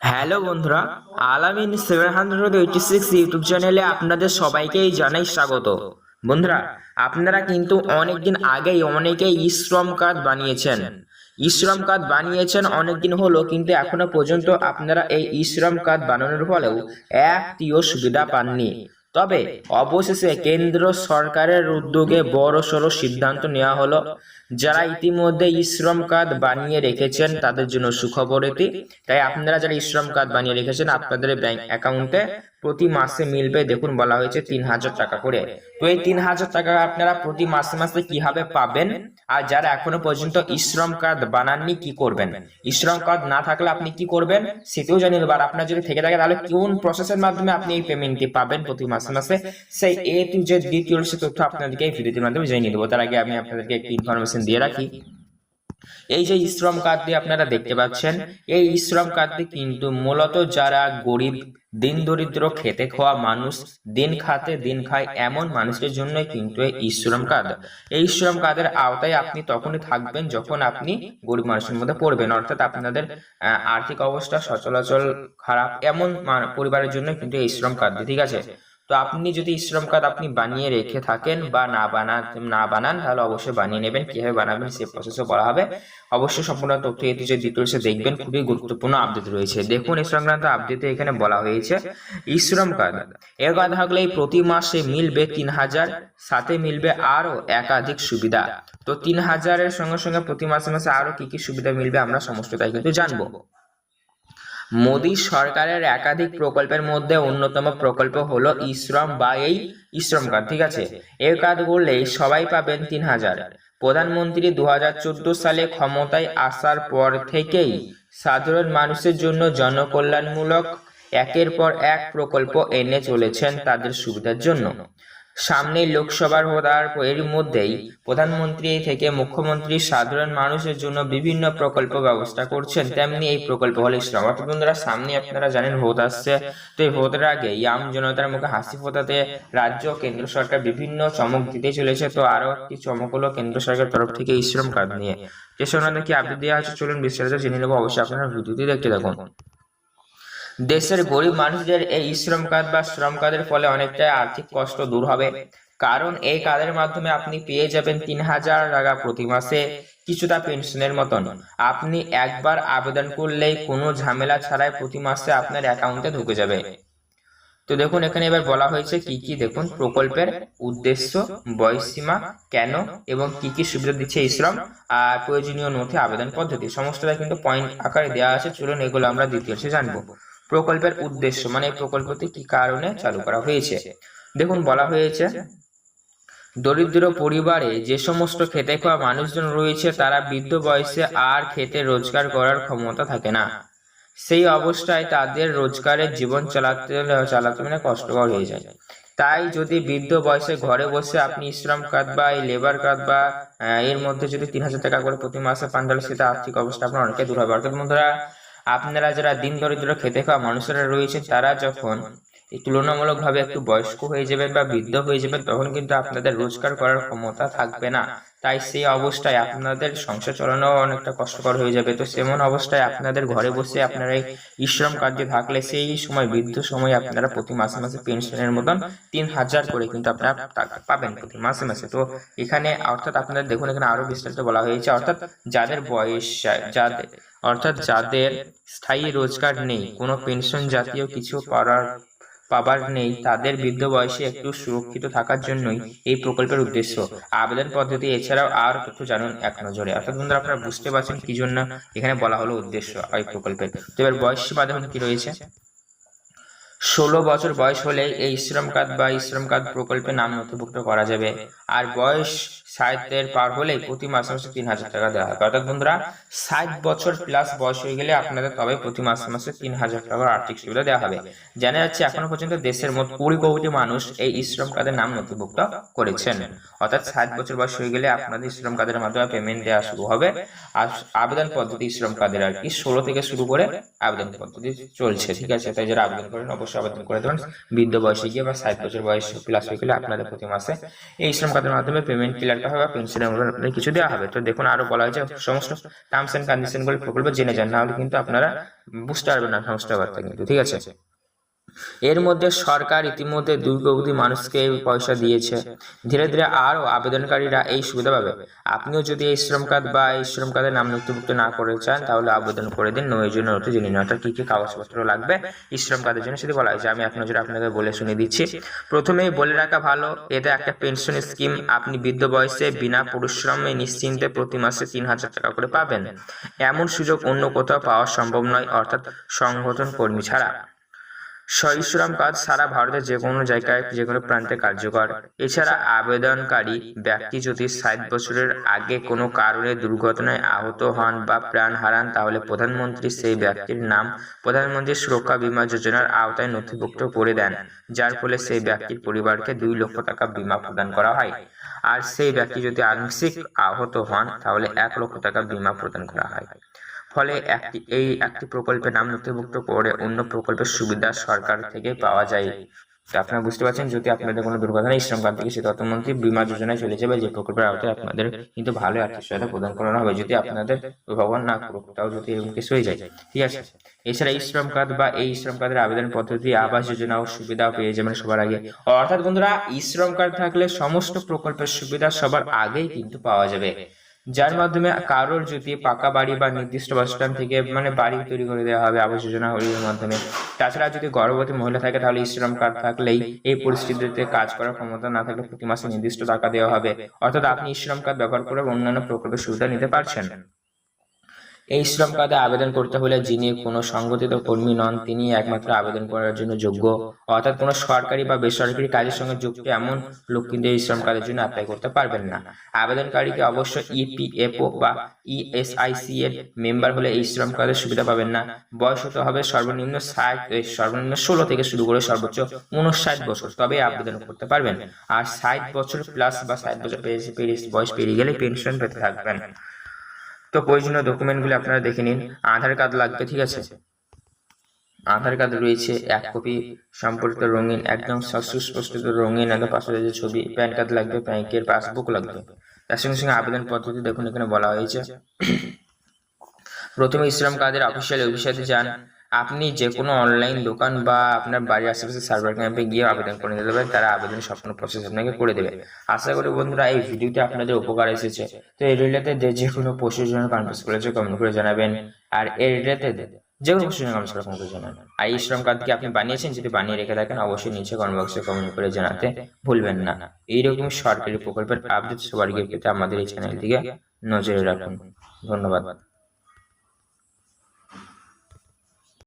Hello বন্ধুরা, Alamin seven hundred eighty six YouTube চ্যানেলে আপনাদের সবাইকেই জানাই স্বাগত। বন্ধুরা, আপনারা কিন্তু অনেকদিন আগেই অনেকেই ই শ্রম কার্ড বানিয়েছেন। ই শ্রম কার্ড বানিয়েছেন অনেকদিন হলো, কিন্তু এখনও পর্যন্ত আপনারা এই ই শ্রম কার্ড বানানোর ফলেও একটিও সুবিধা পাননি। তবে অবশেষে কেন্দ্র সরকারের উদ্যোগে বড় সড়ো সিদ্ধান্ত নেওয়া হলো। যারা ইতিমধ্যে ই শ্রম কার্ড বানিয়ে রেখেছেন, তাদের জন্য সুখবর এটি। তাই আপনারা যারা ই শ্রম কার্ড বানিয়ে রেখেছেন, আপনাদের ব্যাংক অ্যাকাউন্টে প্রতি মাসে মিলবে, দেখুন বলা হয়েছে তিন হাজার টাকা করে। তো এই তিন হাজার টাকা আপনারা প্রতি মাসে মাসে কীভাবে পাবেন? আর যারা এখনও পর্যন্ত ই শ্রম কার্ড বানাননি, কি করবেন? ই শ্রম কার্ড না থাকলে আপনি কি করবেন? সেটাও জানিয়ে দেবো আর আপনার যদি থেকে থাকে, তাহলে কোন প্রসেসের মাধ্যমে আপনি এই পেমেন্টটি পাবেন প্রতি মাসে মাসে? সেই এ টু জেড ডিটেলস তথ্য আপনাদেরকে এই ভিডিওটির মাধ্যমে জানিয়ে দেবো। তার আগে আমি আপনাদেরকে একটি ইনফরমেশন দিয়ে রাখি। এই যে শ্রম কার্ডটি আপনারা দেখতে পাচ্ছেন, এই শ্রম কার্ডটি কিন্তু মূলত যারা গরিব, দিন দরিদ্র খেতে খাওয়া মানুষ, দিন খাতে দিন খায় এমন মানুষের জন্য কিন্তু এই শ্রম কার্ড। এই শ্রম কার্ডের আওতায় আপনি তখনই থাকবেন যখন আপনি গরিব মানুষের মধ্যে পড়বেন। অর্থাৎ আপনাদের আর্থিক অবস্থা সচলাচল খারাপ এমন পরিবারের জন্য কিন্তু এই শ্রম কার্ডটি ঠিক আছে? তো আপনি যদি শ্রম কার্ড আপনি বানিয়ে রেখে থাকেন বা না বানান না বানান, তাহলে অবশ্যই বানিয়ে নেবেন। কীভাবে বানাবেন সে প্রসেসও বলা হবে। অবশ্যই সম্পূর্ণ তথ্য এটি যে ডিটেলসে দেখবেন, খুবই গুরুত্বপূর্ণ আপডেট রয়েছে। দেখুন, এই সংক্রান্ত আপডেটে এখানে বলা হয়েছে, ই শ্রম কার্ড। এর কথা থাকলে প্রতি মাসে মিলবে তিন হাজার, সাথে মিলবে আরও একাধিক সুবিধা। তো তিন হাজারের সঙ্গে সঙ্গে প্রতি মাসে মাসে আরও কি কি সুবিধা মিলবে আমরা সমস্তটাই কিন্তু জানব। মোদী সরকারের একাধিক প্রকল্পের মধ্যে অন্যতম প্রকল্প হলো ইশ্রম বা এই ইশ্রম কার্ড ঠিক আছে? এই কার্ড করলে সবাই পাবেন তিন হাজার। প্রধানমন্ত্রী দু হাজার চোদ্দ সালে ক্ষমতায় আসার পর থেকেই সাধারণ মানুষের জন্য জনকল্যাণমূলক একের পর এক প্রকল্প এনে চলেছেন তাদের সুবিধার জন্য। সামনে লোকসভার হওয়ার এর মধ্যেই প্রধানমন্ত্রী থেকে মুখ্যমন্ত্রী, সাধারণ মানুষের জন্য বিভিন্ন প্রকল্প ব্যবস্থা করছেন। তেমনি এই প্রকল্প হল ইসলাম অর্থাৎ বন্ধুরা সামনে আপনারা জানেন ভোট আসছে। তো এই ভোটের আগে আম জনতার মুখে হাসি ফোটাতে রাজ্য কেন্দ্র সরকার বিভিন্ন চমক দিতে চলেছে। তো আরও একটি চমক হলো কেন্দ্র সরকারের তরফ থেকে ইশ্রম কার্ড নিয়ে। যে সোনাদের কি আপডেট দেওয়া আছে? চলুন বিস্তারিত জেনে নেব। অবশ্যই আপনারা ভিডিওটি দেখতে থাকুন। দেশের গরিব মানুষদের এই শ্রম কার্ড বা শ্রম কার্ডের ফলে অনেকটাই আর্থিক কষ্ট দূর হবে। কারণ এই কার্ডের মাধ্যমে আপনি পেয়ে যাবেন তিন হাজার টাকা প্রতি মাসে, কিছুটা পেনশনের মতন। আপনি একবার আবেদন করলেই কোনো ঝামেলা ছাড়াই প্রতি মাসে আপনার অ্যাকাউন্টে ঢুকে যাবে। তো দেখুন, এখানে এবার বলা হয়েছে কি কি দেখুন, প্রকল্পের উদ্দেশ্য বয়সীমা কেন এবং কি কি সুবিধা দিচ্ছে শ্রম আর প্রয়োজনীয় নথি আবেদন পদ্ধতি। সমস্তটা কিন্তু পয়েন্ট আকারে দেওয়া আছে। চলুন এগুলো আমরা দ্বিতীয় জানব। প্রকল্পের উদ্দেশ্য মানে এই প্রকল্পটি কি কারণে চালু করা হয়েছে? দেখুন, বলা হয়েছে, দরিদ্র পরিবারে যে সমস্ত খেতে খাওয়া মানুষজন রয়েছে, তারা বৃদ্ধ বয়সে আর খেতে রোজগার করার ক্ষমতা থাকে না। সেই অবস্থায় তাদের রোজগারের জীবন চালাতে চালাতে মানে কষ্টকর হয়ে যায়। তাই যদি বৃদ্ধ বয়সে ঘরে বসে আপনি শ্রম কার্ড বা এই লেবার কার্ড বা এর মধ্যে যদি তিন হাজার টাকা করে প্রতি মাসে পান, তাহলে সেটা আর্থিক অবস্থা আপনার অনেকটাই দূর হবে অর্থাৎ বন্ধুরা আপনারা যারা দিন দরিদ্র খেতে খাওয়া মানুষেরা রয়েছে তারা যখন তুলনামূলকভাবে একটু বয়স্ক হয়ে যাবেন বা বৃদ্ধ হয়ে যাবেন, তখন কিন্তু আপনাদের রোজগার করার ক্ষমতা থাকবে না। তাই সেই অবস্থায় আপনাদের সংসার চালানো অনেকটা কষ্টকর হয়ে যাবে। তো সেমন অবস্থায় আপনাদের ঘরে বসে আপনারা এই ইশ্রম কার্যে থাকলে সেই সময়, বৃদ্ধ সময় আপনারা প্রতি মাসে মাসে পেনশনের মতন তিন হাজার করে কিন্তু আপনারা টাকা পাবেন প্রতি মাসে মাসে। তো এখানে অর্থাৎ আপনাদের দেখুন, এখানে আরও বিস্তারিত বলা হয়েছে। অর্থাৎ যাদের বয়স, যাদের অর্থাৎ যাদের স্থায়ী রোজগার নেই কোনো পেনশন জাতীয় কিছু পাওয়ার পাবার নেই তাদের বৃদ্ধ বয়সে একটু সুরক্ষিত থাকার জন্যই এই প্রকল্পের উদ্দেশ্য। আবেদন পদ্ধতি এছাড়াও আর তথ্য জানুন এক নজরে। অর্থাৎ বন্ধুরা আপনারা বুঝতে পারছেন কি জন্য এখানে বলা হলো উদ্দেশ্য এই প্রকল্পের। তো এবার বয়স দেখুন কি রয়েছে? ষোলো বছর বয়স হলে এই শ্রম কার্ড বা শ্রম কার্ড প্রকল্পে নাম নথিভুক্ত করা যাবে। আর বয়স ষাটের পার হলে প্রতি মাসে মাসে তিন হাজার টাকা দেওয়া হবে অর্থাৎ বন্ধুরা, ষাট বছর প্লাস বয়স হয়ে গেলে আপনাদের তবে প্রতি মাসে মাসে তিন হাজার টাকার আর্থিক সুবিধা দেওয়া হবে। জানা যাচ্ছে এখনও পর্যন্ত দেশের মোট কুড়ি কোটি মানুষ এই শ্রম কার্ডের নাম নথিভুক্ত করেছেন। অর্থাৎ ষাট বছর বয়স হয়ে গেলে আপনাদের শ্রম কার্ডের মাধ্যমে পেমেন্ট দেওয়া শুরু হবে। আর আবেদন পদ্ধতি শ্রম কার্ডের আর কি, ষোলো থেকে শুরু করে আবেদন পদ্ধতি চলছে। ঠিক আছে, তাই যারা আবেদন করেন অবশ্যই আবেদন করে দেবেন। বৃদ্ধ বয়সে গিয়ে বা ষাট বছর বয়স প্লাস হয়ে গেলে আপনাদের প্রতি মাসে এই শ্রম কার্ডের মাধ্যমে পেমেন্ট ক্লিয়ার একটা হবে বা কিছু দেওয়া হবে। তো দেখুন, আরও বলা হয়েছে, সমস্ত টার্মস অ্যান্ড কন্ডিশনগুলো প্রকল্প জেনে যান। নাহলে কিন্তু আপনারা বুঝতে পারবেন না সমস্ত ব্যাপারটা কিন্তু, ঠিক আছে? এর মধ্যে সরকার ইতিমধ্যে দুই কোটি মানুষকে পয়সা দিয়েছে। ধীরে ধীরে আরও আবেদনকারীরা এই সুবিধা পাবে। আপনিও যদি এই শ্রম কার্ড বা এই শ্রম কার্ডের নাম নথিভুক্ত না করে চান, তাহলে আবেদন করে দিন। নয় জন্য নথি জেনে নিন। অর্থাৎ কী কী কাগজপত্র লাগবে এই শ্রম কার্ডের জন্য সেটি বলা হয়েছে। আমি এক নজরে আপনাকে বলে শুনে দিচ্ছি। প্রথমেই বলে রাখা ভালো এতে একটা পেনশন স্কিম। আপনি বৃদ্ধ বয়সে বিনা পরিশ্রমে নিশ্চিন্তে প্রতি মাসে তিন হাজার টাকা করে পাবেন। এমন সুযোগ অন্য কোথাও পাওয়া সম্ভব নয়, অর্থাৎ সংগঠন কর্মী ছাড়া। সরিশ্রম কাজ সারা ভারতের যে কোনো জায়গায় যে কোনো প্রান্তে কার্যকর। এছাড়া আবেদনকারী ব্যক্তি যদি ষাট বছরের আগে কোনো কারণে দুর্ঘটনায় আহত হন বা প্রাণ হারান, তাহলে প্রধানমন্ত্রী সেই ব্যক্তির নাম প্রধানমন্ত্রী সুরক্ষা বীমা যোজনার আওতায় নথিভুক্ত করে দেন, যার ফলে সেই ব্যক্তির পরিবারকে দুই লক্ষ টাকা বীমা প্রদান করা হয়। আর সেই ব্যক্তি যদি আংশিক আহত হন, তাহলে এক লক্ষ টাকা বীমা প্রদান করা হয়। ফলে একটি, এই একটি প্রকল্পের নাম নথিভুক্ত করে অন্য প্রকল্পের সুবিধা সরকার থেকে পাওয়া যায়। তো আপনারা বুঝতে পারছেন, যদি আপনাদের কোনো দুর্ঘটনা এই শ্রম কার্ড থেকে সে তথ্যমন্ত্রী বীমা যোজনায় চলে যাবে যে প্রকল্পের আওতায় আপনাদের কিন্তু ভালো আর্থিক সহায়তা প্রদান করানো হবে, যদি আপনাদের ভগবান না করুক, তাও যদি এরকম কিছু হয়ে যায়। ঠিক আছে? এছাড়া এই শ্রম কার্ড বা এই শ্রম কার্ডের আবেদন পদ্ধতি, আবাস যোজনা ও সুবিধাও পেয়ে যাবেন সবার আগে। অর্থাৎ বন্ধুরা এই শ্রম কার্ড থাকলে সমস্ত প্রকল্পের সুবিধা সবার আগেই কিন্তু পাওয়া যাবে। যার মাধ্যমে কারোর যদি পাকা বাড়ি বা নির্দিষ্ট বাসস্ট্যান্ড থেকে মানে বাড়ি তৈরি করে দেওয়া হবে আবাস যোজনা এর মাধ্যমে। তাছাড়া যদি গর্ভবতী মহিলা থাকে, তাহলে ইশ্রম কার্ড থাকলেই এই পরিস্থিতিতে কাজ করার ক্ষমতা না থাকলে প্রতি মাসে নির্দিষ্ট টাকা দেওয়া হবে। অর্থাৎ আপনি ইশ্রম কার্ড ব্যবহার করে অন্যান্য প্রকল্পের সুবিধা নিতে পারছেন। এই শ্রম কার্ডে আবেদন করতে হলে যিনি কোনো সংগঠিত কর্মী নন, তিনি একমাত্র আবেদন করার জন্য যোগ্য। অর্থাৎ কোনো সরকারি বা বেসরকারি কাজের সঙ্গে যুক্ত এমন লোক কিন্তু এই শ্রম কার্ডের জন্য অ্যাপ্লাই করতে পারবেন না। আবেদনকারীকে অবশ্য ইপিএফও বা ইএসআইসি এর মেম্বার হলে এই শ্রম কার্ডের সুবিধা পাবেন না। বয়স হতে হবে সর্বনিম্ন ষাট সর্বনিম্ন ষোলো থেকে শুরু করে সর্বোচ্চ উনষাট বছর, তবে আবেদন করতে পারবেন। আর ষাট বছর প্লাস বা ষাট বছর বয়স পেরিয়ে গেলে পেনশন পেতে থাকবেন। তো প্রয়োজনীয় ডকুমেন্টগুলি আপনারা দেখে নিন। আধার কার্ড লাগবে, ঠিক আছে? আধার কার্ড রয়েছে, এক কপি সম্পর্কিত রঙিন, একদম সুস্পষ্ট রঙিন, একদম পাসপোর্টের ছবি, প্যান কার্ড লাগবে, ব্যাংকের পাসবুক লাগবে। তার সঙ্গে সঙ্গে আবেদন পদ্ধতি দেখুন, এখানে বলা হয়েছে। প্রথমে ইসলাম কাদের অফিসিয়াল ওয়েবসাইটে যান। আপনি যে কোনো অনলাইন দোকান বা আপনার বাড়ির আশেপাশে সার্ভার ক্যাম্পে গিয়ে আবেদন করে নিতে পারেন, তারা আবেদনের সম্পূর্ণ প্রসেস আপনাকে করে দেবে। আশা করি বন্ধুরা, এই ভিডিওতে আপনাদের উপকার এসেছে। তো এই রিলেটেড যে কোনো পশুর জন্য কনফার্স করেছে কমেন্ট করে জানাবেন। আর এই রিলেটেড যে কোনো পশুর জন্য কমেন্ট করে কমেন্ট করে জানাবেন। আর এই শ্রম কার্ড কি আপনি বানিয়েছেন? যদি বানিয়ে রেখে থাকেন, অবশ্যই নিচে কমেন্ট বক্সে কমেন্ট করে জানাতে ভুলবেন না। এইরকম সরকারি প্রকল্পের আপডেট সবার আগে পেতে আমাদের এই চ্যানেল চ্যানেলটিকে নজরে রাখুন। ধন্যবাদ।